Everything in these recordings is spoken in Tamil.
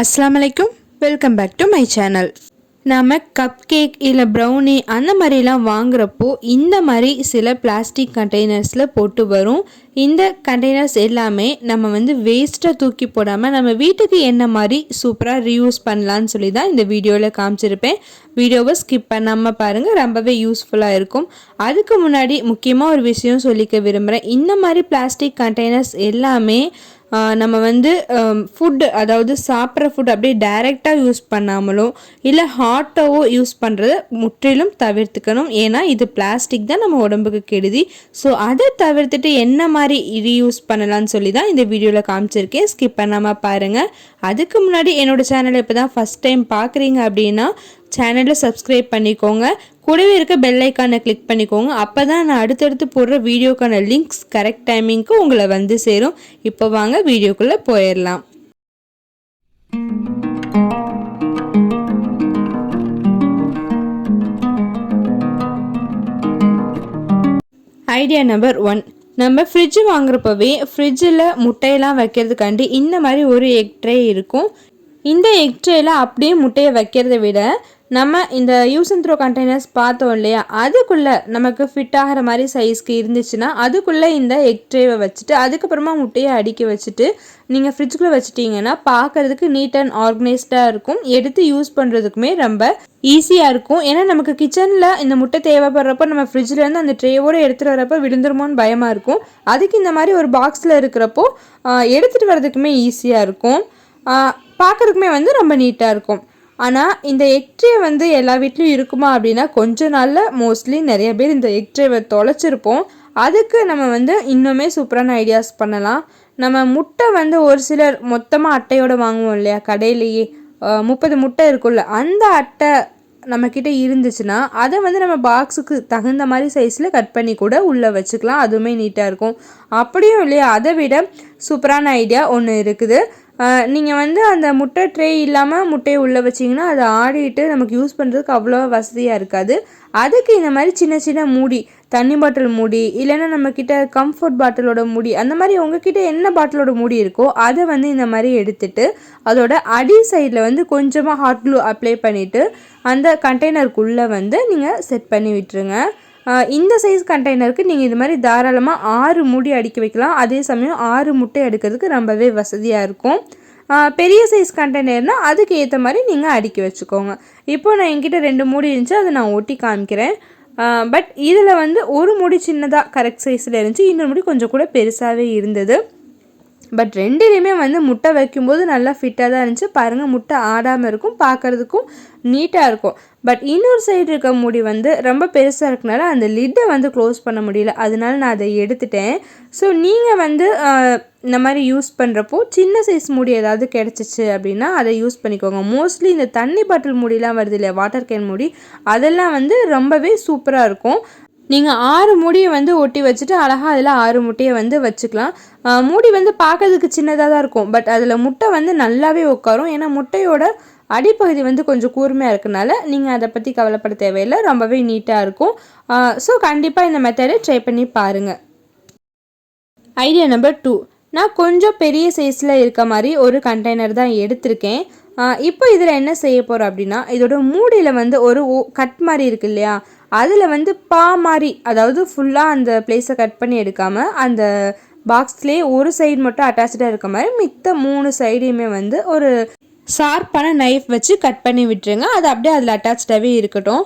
அஸ்லாம் வலைக்கும் welcome back to my channel நாம் கப் கேக் இல்லை ப்ரௌனி அந்த மாதிரிலாம் வாங்குறப்போ இந்த மாதிரி சில பிளாஸ்டிக் கண்டெய்னர்ஸில் போட்டு வரும். இந்த கண்டெய்னர்ஸ் எல்லாமே நம்ம வந்து வேஸ்ட்டை தூக்கி போடாமல் நம்ம வீட்டுக்கு என்ன மாதிரி சூப்பராக ரீயூஸ் பண்ணலான்னு சொல்லி தான் இந்த வீடியோவில் காமிச்சிருப்பேன். வீடியோவை ஸ்கிப் பண்ணாமல் பாருங்கள் ரொம்பவே யூஸ்ஃபுல்லாக இருக்கும். அதுக்கு முன்னாடி முக்கியமாக ஒரு விஷயம் சொல்லிக்க விரும்புகிறேன் இந்த மாதிரி பிளாஸ்டிக் கண்டெய்னர்ஸ் எல்லாமே நம்ம வந்து ஃபுட்டு அதாவது சாப்பிட்ற ஃபுட் அப்படியே டைரெக்டாக யூஸ் பண்ணாமலும் இல்லை ஹாட்டாவோ யூஸ் பண்ணுறத முற்றிலும் தவிர்த்துக்கணும். ஏன்னா இது பிளாஸ்டிக் தான் நம்ம உடம்புக்கு கெடுதி. ஸோ அதை தவிர்த்துட்டு என்ன மாதிரி ரீயூஸ் பண்ணலாம்னு சொல்லி தான் இந்த வீடியோவில் காமிச்சிருக்கேன். ஸ்கிப் பண்ணாமல் பாருங்கள் அதுக்கு முன்னாடி என்னோடய சேனலை இப்போ தான் ஃபஸ்ட் டைம் பார்க்குறீங்க அப்படின்னா சேனலை சப்ஸ்கிரைப் பண்ணிக்கோங்க. கூடவே இருக்க பெல் ஐக்கானை கிளிக் பண்ணிக்கோங்க. அப்போ தான் நான் அடுத்தடுத்து போடுற வீடியோக்கான லிங்க்ஸ் கரெக்ட் டைமிங்க்கு உங்களை வந்து சேரும். இப்போ வாங்க வீடியோக்குள்ளே போயிடலாம். ஐடியா நம்பர் ஒன் நம்ம ஃப்ரிட்ஜ் வாங்குறப்பவே ஃப்ரிட்ஜில் முட்டையெல்லாம் வைக்கிறதுக்காண்டி இந்த மாதிரி ஒரு எக் ட்ரே இருக்கும். இந்த எக் ட்ரேயில் அப்படியே முட்டையை வைக்கிறத விட நம்ம இந்த யூஸ் அண்ட் த்ரோ கண்டெய்னர்ஸ் பார்த்தோம் இல்லையா? அதுக்குள்ளே நமக்கு ஃபிட் ஆகிற மாதிரி சைஸ்க்கு இருந்துச்சுன்னா அதுக்குள்ளே இந்த எக் ட்ரேவை வச்சுட்டு அதுக்கப்புறமா முட்டையை அடுக்கி வச்சுட்டு நீங்கள் ஃப்ரிட்ஜுக்குள்ளே வச்சுட்டிங்கன்னா பார்க்குறதுக்கு நீட் அண்ட் ஆர்கனைஸ்டாக இருக்கும். எடுத்து யூஸ் பண்ணுறதுக்குமே ரொம்ப ஈஸியாக இருக்கும். ஏன்னா நமக்கு கிச்சனில் இந்த முட்டை தேவைப்படுறப்போ நம்ம ஃப்ரிட்ஜ்லேருந்து அந்த ட்ரேவோடு எடுத்துகிட்டு வரப்போ விழுந்துருமோன்னு பயமாக இருக்கும். அதுக்கு இந்த மாதிரி ஒரு பாக்ஸில் இருக்கிறப்போ எடுத்துகிட்டு வர்றதுக்குமே ஈஸியாக இருக்கும். பார்க்குறதுக்குமே வந்து ரொம்ப நீட்டாக இருக்கும். ஆனால் இந்த எக்ட்ரே வந்து எல்லா வீட்லேயும் இருக்குமா அப்படின்னா கொஞ்ச நாளில் மோஸ்ட்லி நிறைய பேர் இந்த எக்ட்ரேவை தொலைச்சிருப்போம். அதுக்கு நம்ம வந்து இன்னுமே சூப்பரான ஐடியாஸ் பண்ணலாம். நம்ம முட்டை வந்து ஒரு சிலர் மொத்தமாக அட்டையோடு வாங்குவோம் இல்லையா கடையிலேயே. முப்பது முட்டை இருக்கும்ல அந்த அட்டை நம்மக்கிட்ட இருந்துச்சுன்னா அதை வந்து நம்ம பாக்ஸுக்கு தகுந்த மாதிரி சைஸில் கட் பண்ணி கூட உள்ளே வச்சுக்கலாம். அதுவுமே நீட்டாக இருக்கும். அப்படியும் இல்லையா அதை விட சூப்பரான ஐடியா ஒன்று இருக்குது. நீங்கள் வந்து அந்த முட்டை ட்ரே இல்லாமல் முட்டையை உள்ளே வச்சிங்கன்னா அதை ஆடிட்டு நமக்கு யூஸ் பண்ணுறதுக்கு அவ்வளோ வசதியாக இருக்காது. அதுக்கு இந்த மாதிரி சின்ன சின்ன மூடி தண்ணி பாட்டில் மூடி இல்லைன்னா நம்மக்கிட்ட கம்ஃபர்ட் பாட்டிலோட மூடி அந்த மாதிரி உங்ககிட்ட என்ன பாட்டிலோட மூடி இருக்கோ அதை வந்து இந்த மாதிரி எடுத்துட்டு அதோட அடி சைடில் வந்து கொஞ்சமாக ஹாட் க்ளூ அப்ளை பண்ணிவிட்டு அந்த கண்டெய்னருக்குள்ளே வந்து நீங்கள் செட் பண்ணி விட்டுருங்க. இந்த சைஸ் கண்டெய்னருக்கு நீங்கள் இது மாதிரி தாராளமாக ஆறு மூடி அடுக்கி வைக்கலாம். அதே சமயம் ஆறு முட்டை எடுக்கிறதுக்கு ரொம்பவே வசதியாக இருக்கும். பெரிய சைஸ் கண்டெய்னர்னால் அதுக்கு ஏற்ற மாதிரி நீங்கள் அடுக்கி வச்சுக்கோங்க. இப்போ நான் என்கிட்ட ரெண்டு மூடி இருந்துச்சு அதை நான் ஒட்டி காமிக்கிறேன். பட் இதில் வந்து ஒரு முடி சின்னதாக கரெக்ட் சைஸில் இருந்துச்சு இன்னொரு முடி கொஞ்சம் கூட பெருசாகவே இருந்தது. பட் ரெண்டுலேயுமே வந்து முட்டை வைக்கும்போது நல்லா ஃபிட்டாக தான் இருந்துச்சு. பாருங்கள் முட்டை ஆடாமல் இருக்கும் பார்க்குறதுக்கும் நீட்டாக இருக்கும். பட் இன்னொரு சைடு இருக்க முடி வந்து ரொம்ப பெருசாக இருக்கனால அந்த லிட்டை வந்து க்ளோஸ் பண்ண முடியல. அதனால நான் அதை எடுத்துட்டேன். ஸோ நீங்கள் வந்து இந்த மாதிரி யூஸ் பண்ணுறப்போ சின்ன சைஸ் முடி ஏதாவது கிடச்சிச்சு அப்படின்னா அதை யூஸ் பண்ணிக்கோங்க. மோஸ்ட்லி இந்த தண்ணி பாட்டில் முடியெலாம் வருது இல்லையா? வாட்டர் கேன் முடி. அதெல்லாம் வந்து ரொம்பவே சூப்பராக இருக்கும். நீங்கள் ஆறு மூடியை வந்து ஒட்டி வச்சுட்டு அழகாக அதில் ஆறு முட்டையை வந்து வச்சுக்கலாம். மூடி வந்து பார்க்கறதுக்கு சின்னதாக தான் இருக்கும். பட் அதில் முட்டை வந்து நல்லாவே உட்காரும் ஏன்னா முட்டையோட அடிப்பகுதி வந்து கொஞ்சம் கூர்மையாக இருக்கனால நீங்கள் அதை பற்றி கவலைப்பட தேவையில்லை. ரொம்பவே நீட்டாக இருக்கும். ஸோ கண்டிப்பாக இந்த மெத்தடை ட்ரை பண்ணி பாருங்கள் ஐடியா நம்பர் டூ நான் கொஞ்சம் பெரிய சைஸில் இருக்க மாதிரி ஒரு கண்டெய்னர் தான் எடுத்திருக்கேன். இப்போ இதில் என்ன செய்ய போகிறோம் அப்படின்னா இதோட மூடியில் வந்து ஒரு கட் மாதிரி இருக்கு இல்லையா? அதில் வந்து பா மாதிரி அதாவது ஃபுல்லாக அந்த பிளேஸை கட் பண்ணி எடுக்காமல் அந்த பாக்ஸ்லேயே ஒரு சைடு மட்டும் அட்டாச்சாக இருக்க மாதிரி மித்த மூணு சைடையுமே வந்து ஒரு ஷார்ப்பான நைஃப் வச்சு கட் பண்ணி விட்டுருங்க. அது அப்படியே அதில் அட்டாச்சாகவே இருக்கட்டும்.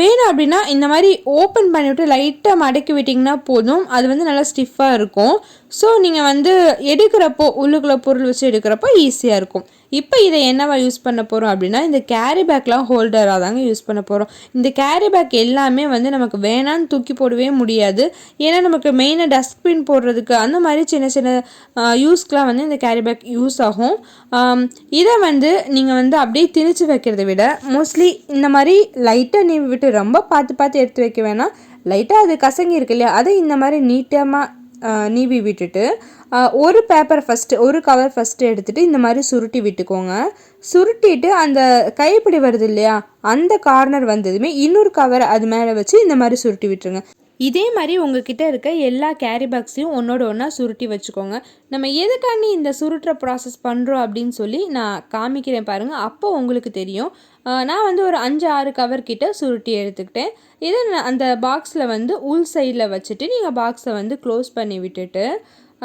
வேணும் அப்படின்னா இந்த மாதிரி ஓப்பன் பண்ணிவிட்டு லைட்டாக மடக்கி விட்டிங்கன்னா போதும். அது வந்து நல்லா ஸ்டிஃபாக இருக்கும். ஸோ நீங்கள் வந்து எடுக்கிறப்போ உள்ளுக்குள்ளே பொருள் வச்சு எடுக்கிறப்போ ஈஸியாக இருக்கும். இப்போ இதை என்னவா யூஸ் பண்ண போகிறோம் அப்படின்னா இந்த கேரி பேக்லாம் ஹோல்டராக தாங்க யூஸ் பண்ண போகிறோம் இந்த கேரி பேக் எல்லாமே வந்து நமக்கு வேணான்னு தூக்கி போடவே முடியாது. ஏன்னா நமக்கு மெயினாக டஸ்ட்பின் போடுறதுக்கு அந்த மாதிரி சின்ன சின்ன யூஸ்க்கெலாம் வந்து இந்த கேரி பேக் யூஸ் ஆகும். இதை வந்து நீங்கள் வந்து அப்படியே திணிச்சு வைக்கிறத விட மோஸ்ட்லி இந்த மாதிரி லைட்டாக நீவி விட்டு ரொம்ப பார்த்து பார்த்து எடுத்து வைக்க வேணாம். லைட்டாக அது கசங்கி இருக்கு இல்லையா அதை இந்த மாதிரி நீட்டமாக நீவி விட்டுட்டு ஒரு பேப்பர் ஃபஸ்ட்டு ஒரு கவர் ஃபஸ்ட்டு எடுத்துகிட்டு இந்த மாதிரி சுருட்டி விட்டுக்கோங்க. சுருட்டிட்டு அந்த கைப்பிடி வருது இல்லையா அந்த கார்னர் வந்ததுமே இன்னொரு கவர் அது மேலே வச்சு இந்த மாதிரி சுருட்டி விட்டுருங்க. இதே மாதிரி உங்ககிட்ட இருக்க எல்லா கேரி பாக்ஸையும் ஒன்றோட ஒன்றா சுருட்டி வச்சுக்கோங்க. நம்ம எதுக்காண்டி இந்த சுருட்டுற ப்ராசஸ் பண்ணுறோம் அப்படின்னு சொல்லி நான் காமிக்கிறேன் பாருங்கள் அப்போ உங்களுக்கு தெரியும். நான் வந்து ஒரு அஞ்சு ஆறு கவர் கிட்ட சுருட்டி எடுத்துக்கிட்டேன். இதை நான் அந்த பாக்ஸில் வந்து உள் சைடில் வச்சுட்டு நீங்கள் பாக்ஸை வந்து க்ளோஸ் பண்ணி விட்டுட்டு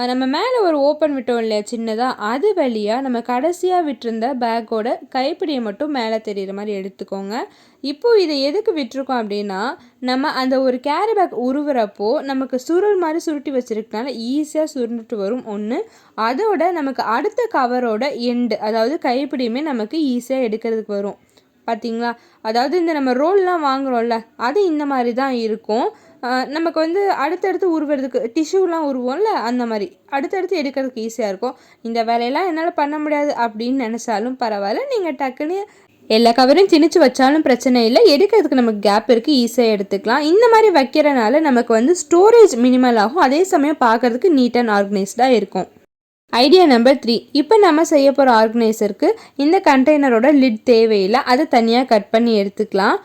நம்ம மேலே ஒரு ஓப்பன் விட்டோம் இல்லையா சின்னதாக அது வழியாக நம்ம கடைசியாக விட்டுருந்த பேக்கோட கைப்பிடியை மட்டும் மேலே தெரிகிற மாதிரி எடுத்துக்கோங்க. இப்போது இதை எதுக்கு விட்டுருக்கோம் அப்படின்னா நம்ம அந்த ஒரு கேரி பேக் உருவுறப்போ நமக்கு சுருள் மாதிரி சுருட்டி வச்சிருக்கனால ஈஸியாக சுருண்டுட்டு வரும் ஒன்று அதோட நமக்கு அடுத்த கவரோட எண்டு அதாவது கைப்பிடியுமே நமக்கு ஈஸியாக எடுக்கிறதுக்கு வரும். பார்த்தீங்களா அதாவது இந்த நம்ம ரோல்லாம் வாங்குகிறோம்ல அது இந்த மாதிரி தான் இருக்கும். நமக்கு வந்து அடுத்தடுத்து உருவுறதுக்கு டிஷ்யூலாம் உருவோம்ல அந்த மாதிரி. அடுத்தடுத்து எடுக்கிறதுக்கு ஈஸியாக இருக்கும். இந்த வேலையெல்லாம் என்னால் பண்ண முடியாது அப்படின்னு நினச்சாலும் பரவாயில்ல. நீங்கள் டக்குன்னு எல்லா கவரையும் திணிச்சு வச்சாலும் பிரச்சனை இல்லை. எடுக்கிறதுக்கு நமக்கு கேப் இருக்குது ஈஸியாக எடுத்துக்கலாம். இந்த மாதிரி வைக்கிறனால நமக்கு வந்து ஸ்டோரேஜ் மினிமல் ஆகும். அதே சமயம் பார்க்கறதுக்கு நீட் அண்ட் ஆர்கனைஸ்டாக இருக்கும். ஐடியா நம்பர் த்ரீ இப்போ நம்ம செய்ய போகிற ஆர்கனைசருக்கு இந்த கண்டெய்னரோட லிட் தேவையில்லை. அதை தனியாக கட் பண்ணி எடுத்துக்கலாம்.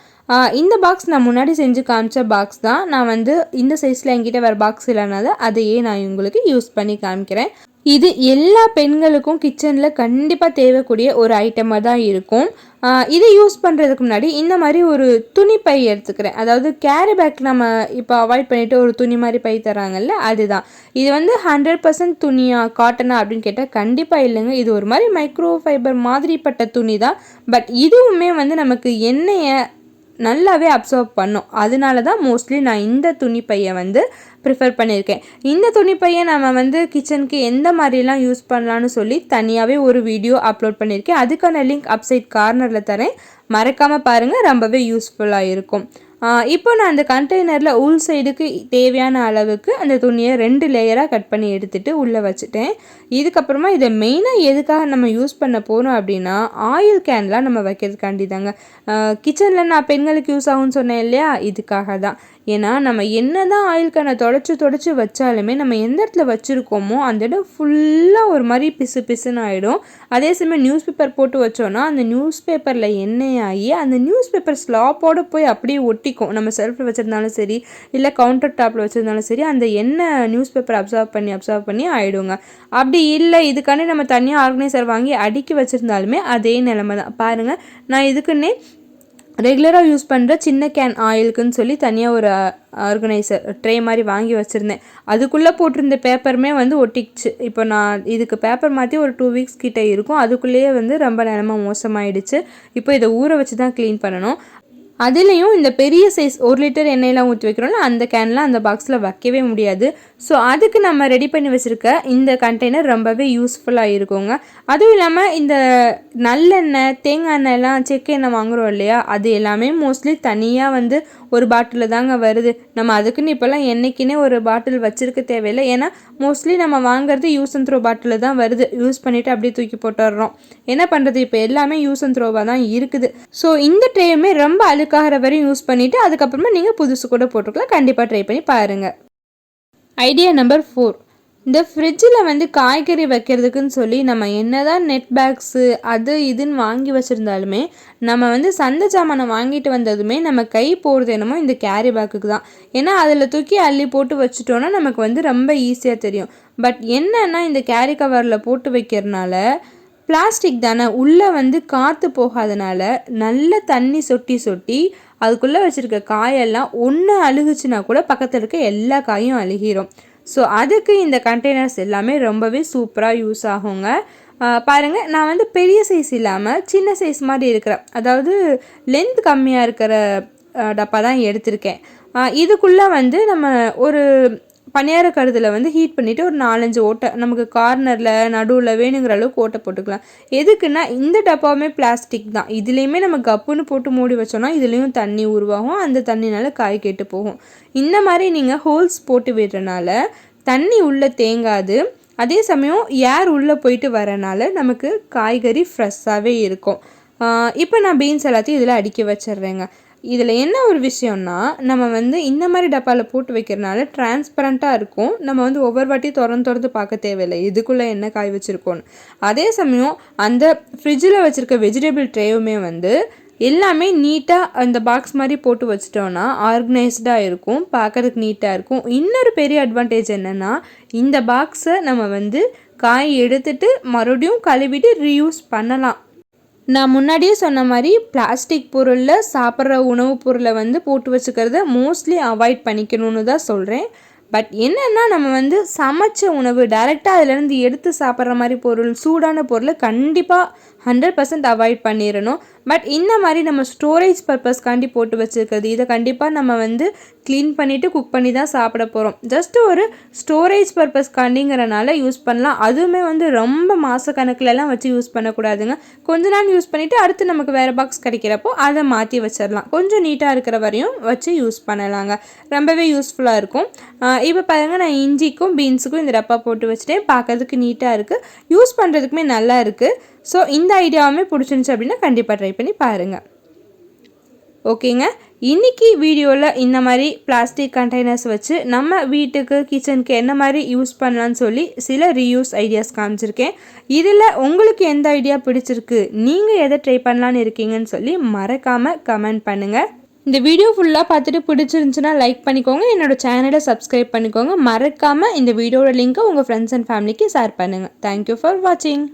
இந்த பாக்ஸ் நான் முன்னாடி செஞ்சு காமிச்ச பாக்ஸ் தான். நான் வந்து இந்த சைஸில் என்கிட்ட வேறு பாக்ஸ் இல்லைனால அதையே நான் உங்களுக்கு யூஸ் பண்ணி காமிக்கிறேன். இது எல்லா பெண்களுக்கும் கிச்சனில் கண்டிப்பாக தேவைக்கூடிய ஒரு ஐட்டமாக தான் இருக்கும். இதை யூஸ் பண்ணுறதுக்கு முன்னாடி இந்த மாதிரி ஒரு துணி பை எடுத்துக்கிறேன். அதாவது கேரி பேக் நம்ம இப்போ அவாய்ட் பண்ணிவிட்டு ஒரு துணி மாதிரி பை தராங்கல்ல அதுதான். இது வந்து ஹண்ட்ரட் பர்சன்ட் துணியா காட்டனா அப்படின்னு கேட்டால் கண்டிப்பாக இல்லைங்க. இது ஒரு மாதிரி மைக்ரோ ஃபைபர் மாதிரிப்பட்ட துணி தான். பட் இதுவுமே வந்து நமக்கு எண்ணெயை நல்லாவே அப்சர்வ் பண்ணும். அதனால தான் மோஸ்ட்லி நான் இந்த துணிப்பையை வந்து ப்ரிஃபர் பண்ணியிருக்கேன். இந்த துணிப்பையை நம்ம வந்து கிச்சனுக்கு எந்த மாதிரிலாம் யூஸ் பண்ணலான்னு சொல்லி தனியாகவே ஒரு வீடியோ அப்லோட் பண்ணியிருக்கேன். அதுக்கான லிங்க் அப்சைட் கார்னரில் தரேன். மறக்காமல் பாருங்கள் ரொம்பவே யூஸ்ஃபுல்லாக இருக்கும். இப்போ நான் அந்த கண்டெய்னரில் உள் சைடுக்கு தேவையான அளவுக்கு அந்த துணியை ரெண்டு லேயராக கட் பண்ணி எடுத்துகிட்டு உள்ளே வச்சுட்டேன். இதுக்கப்புறமா இதை மெயினாக எதுக்காக நம்ம யூஸ் பண்ண போகிறோம் அப்படின்னா ஆயில் கேன்லாம் நம்ம வைக்கிறதுக்காண்டி தாங்க கிச்சனில் நான் பெண்களுக்கு யூஸ் ஆகும்னு சொன்னேன் இல்லையா? இதுக்காக தான். ஏன்னா நம்ம என்ன தான் ஆயில் கேனை தொடச்சி தொடச்சி வச்சாலுமே நம்ம எந்த இடத்துல வச்சுருக்கோமோ அந்த இடம் ஃபுல்லாக ஒரு மாதிரி பிசு பிசுன்னு ஆகிடும் அதே சமயம் நியூஸ் பேப்பர் போட்டு வச்சோன்னா அந்த நியூஸ் பேப்பரில் எண்ணெய் ஆகி அந்த நியூஸ் பேப்பர் ஸ்லாப்போடு போய் அப்படியே ஒட்டிக்கும். நம்ம செல்ஃபில் வச்சுருந்தாலும் சரி இல்லை கவுண்டர் டாப்பில் வச்சுருந்தாலும் சரி அந்த எண்ணெய் நியூஸ் பேப்பர் அப்சர்வ் பண்ணி அப்சர்வ் பண்ணி ஆகிடுங்க அப்படி இல்லை இதுக்காண்டி நம்ம தனியாக ஆர்கனைசர் வாங்கி அடுக்கி வச்சுருந்தாலுமே அதே நிலமை தான் பாருங்கள் நான் இதுக்குன்னே ரெகுலராக யூஸ் பண்ணுற சின்ன கேன் ஆயிலுக்குன்னு சொல்லி தனியாக ஒரு ஆர்கனைசர் ட்ரே மாதிரி வாங்கி வச்சுருந்தேன். அதுக்குள்ளே போட்டிருந்த பேப்பருமே வந்து ஒட்டிக்கிச்சு. இப்போ நான் இதுக்கு பேப்பர் மாற்றி ஒரு டூ வீக்ஸ் கிட்டே இருக்கும். அதுக்குள்ளேயே வந்து ரொம்ப நிலமை மோசமாயிடுச்சு. இப்போ இதை ஊற வச்சு தான் க்ளீன் பண்ணணும். அதுலேயும் இந்த பெரிய சைஸ் ஒரு லிட்டர் எண்ணெயெலாம் ஊற்றி வைக்கிறோம்ல அந்த கேன்லாம் அந்த பாக்ஸில் வைக்கவே முடியாது. ஸோ அதுக்கு நம்ம ரெடி பண்ணி வச்சுருக்க இந்த கண்டெய்னர் ரொம்பவே யூஸ்ஃபுல்லாக இருக்குங்க. அதுவும் இல்லாமல் இந்த நல்லெண்ணெய் தேங்காய் எண்ணெய்லாம் செக்கு எண்ணெய் வாங்குறோம் இல்லையா அது எல்லாமே மோஸ்ட்லி தனியாக வந்து ஒரு பாட்டிலில் தாங்க வருது. நம்ம அதுக்குன்னு இப்போல்லாம் என்றைக்குன்னே ஒரு பாட்டில் வச்சிருக்க தேவையில்லை. ஏன்னா மோஸ்ட்லி நம்ம வாங்குறது யூஸ் அண்ட் த்ரோ பாட்டிலில் தான் வருது. யூஸ் பண்ணிவிட்டு அப்படியே தூக்கி போட்டுடுறோம். என்ன பண்ணுறது இப்போ எல்லாமே யூஸ் அண்ட் த்ரோவாக தான் இருக்குது. ஸோ இந்த ட்ரேயுமே ரொம்ப அழுக்காகிற வரையும் யூஸ் பண்ணிவிட்டு அதுக்கப்புறமா நீங்கள் புதுசு கூட போட்டுக்கலாம். கண்டிப்பாக ட்ரை பண்ணி பாருங்கள் ஐடியா நம்பர் ஃபோர் இந்த ஃப்ரிட்ஜில் வந்து காய்கறி வைக்கிறதுக்குன்னு சொல்லி நம்ம என்ன தான் நெட் பேக்ஸு அது இதுன்னு வாங்கி வச்சுருந்தாலுமே நம்ம வந்து சந்தை சாமானை வாங்கிட்டு வந்ததுமே நம்ம கை போடுறது என்னமோ இந்த கேரி பேக்குக்கு தான். ஏன்னா அதில் தூக்கி அள்ளி போட்டு வச்சுட்டோன்னா நமக்கு வந்து ரொம்ப ஈஸியாக தெரியும். பட் என்னன்னா இந்த கேரி கவரில் போட்டு வைக்கிறனால பிளாஸ்டிக் தானே உள்ளே வந்து காற்று போகாதனால நல்ல தண்ணி சொட்டி சொட்டி அதுக்குள்ளே வச்சுருக்க காயெல்லாம் ஒன்று அழுகுச்சுன்னா கூட பக்கத்தில் இருக்க எல்லா காயும் அழுகிரும். ஸோ அதுக்கு இந்த கண்டெய்னர்ஸ் எல்லாமே ரொம்பவே சூப்பராக யூஸ் ஆகுங்க. பாருங்கள் நான் வந்து பெரிய சைஸ் இல்லாமல் சின்ன சைஸ் மாதிரி இருக்கிற அதாவது லென்த் கம்மியாக இருக்கிற டப்பா தான் எடுத்திருக்கேன். இதுக்குள்ளே வந்து நம்ம ஒரு பணியார கருதில் வந்து ஹீட் பண்ணிவிட்டு ஒரு நாலஞ்சு ஓட்டை நமக்கு கார்னரில் நடுவில் வேணுங்கிற அளவுக்கு ஓட்டை போட்டுக்கலாம். எதுக்குன்னா இந்த டப்பாவுமே பிளாஸ்டிக் தான். இதுலேயுமே நம்ம கப்புன்னு போட்டு மூடி வச்சோன்னா இதுலேயும் தண்ணி உருவாகும். அந்த தண்ணினால காய் கெட்டு போகும். இந்த மாதிரி நீங்கள் ஹோல்ஸ் போட்டு விடுறனால தண்ணி உள்ளே தேங்காது. அதே சமயம் ஏர் உள்ளே போயிட்டு வரனால நமக்கு காய்கறி ஃப்ரெஷ்ஷாகவே இருக்கும். இப்போ நான் பீன்ஸ் எல்லாத்தையும் இதில் அடுக்கி வச்சிடுறேங்க. இதில் என்ன ஒரு விஷயம்னா நம்ம வந்து இந்த மாதிரி டப்பாவில் போட்டு வைக்கிறனால டிரான்ஸ்பரண்ட்டாக இருக்கும். நம்ம வந்து ஒவ்வொரு வாட்டி திறந்து திறந்து பார்க்க தேவையில்லை. இதுக்குள்ளே என்ன காய் வச்சுருக்கோன்னு அதே சமயம் அந்த ஃப்ரிட்ஜில் வச்சுருக்க வெஜிடபிள் ட்ரேவுமே வந்து எல்லாமே நீட்டாக அந்த பாக்ஸ் மாதிரி போட்டு வச்சிட்டோன்னா ஆர்கனைஸ்டாக இருக்கும் பார்க்குறதுக்கு நீட்டாக இருக்கும். இன்னொரு பெரிய அட்வான்டேஜ் என்னென்னா இந்த பாக்ஸை நம்ம வந்து காய் எடுத்துட்டு மறுபடியும் கழுவிட்டு ரீயூஸ் பண்ணலாம். நான் முன்னாடியே சொன்ன மாதிரி பிளாஸ்டிக் பொருளில் சாப்பிட்ற உணவுப் பொருளை வந்து போட்டு வச்சுக்கிறத மோஸ்ட்லி அவாய்ட் பண்ணிக்கணும்னு தான் சொல்கிறேன் பட் என்னென்னா நம்ம வந்து சமைச்ச உணவு டைரெக்டாக அதிலேருந்து எடுத்து சாப்பிட்ற மாதிரி பொருள் சூடான பொருளை கண்டிப்பாக ஹண்ட்ரட் பர்சன்ட் அவாய்ட் பண்ணிடணும் பட் இந்த மாதிரி நம்ம ஸ்டோரேஜ் பர்பஸ்க்காண்டி போட்டு வச்சுருக்கிறது இதை கண்டிப்பாக நம்ம வந்து க்ளீன் பண்ணிவிட்டு குக் பண்ணி தான் சாப்பிட போகிறோம் ஜஸ்ட் ஒரு ஸ்டோரேஜ் பர்பஸ்க்காண்டிங்கிறனால யூஸ் பண்ணலாம். அதுவுமே வந்து ரொம்ப மாதக்கணக்கிலலாம் வச்சு யூஸ் பண்ணக்கூடாதுங்க. கொஞ்ச நாள் யூஸ் பண்ணிவிட்டு அடுத்து நமக்கு வேறு பாக்ஸ் கிடைக்கிறப்போ அதை மாற்றி வச்சிடலாம் கொஞ்சம் நீட்டாக இருக்கிற வரையும் வச்சு யூஸ் பண்ணலாங்க. ரொம்பவே யூஸ்ஃபுல்லாக இருக்கும். இப்போ பாருங்கள் நான் இஞ்சிக்கும் பீன்ஸுக்கும் இந்த டப்பா போட்டு வச்சுட்டேன். பார்க்கறதுக்கு நீட்டாக இருக்குது யூஸ் பண்ணுறதுக்குமே நல்லா இருக்குது ஸோ இந்த ஐடியாவுமே பிடிச்சிருந்துச்சு அப்படின்னா கண்டிப்பாக ட்ரை பண்ணி பாருங்கள் ஓகேங்க இன்றைக்கி வீடியோவில் இந்த மாதிரி பிளாஸ்டிக் கண்டெய்னர்ஸ் வச்சு நம்ம வீட்டுக்கு கிச்சனுக்கு என்ன மாதிரி யூஸ் பண்ணலான்னு சொல்லி சில ரீயூஸ் ஐடியாஸ் காமிச்சிருக்கேன். இதில் உங்களுக்கு எந்த ஐடியா பிடிச்சிருக்கு? நீங்கள் எதை ட்ரை பண்ணலான்னு இருக்கீங்கன்னு சொல்லி மறக்காமல் கமெண்ட் பண்ணுங்கள் இந்த வீடியோ ஃபுல்லாக பார்த்துட்டு பிடிச்சிருந்துச்சுன்னா லைக் பண்ணிக்கோங்க. என்னோடய சேனலை சப்ஸ்கிரைப் பண்ணிக்கோங்க. மறக்காமல் இந்த வீடியோட லிங்க்கை உங்கள் ஃப்ரெண்ட்ஸ் அண்ட் ஃபேமிலிக்கு ஷேர் பண்ணுங்கள் தேங்க்யூ ஃபார் வாட்சிங்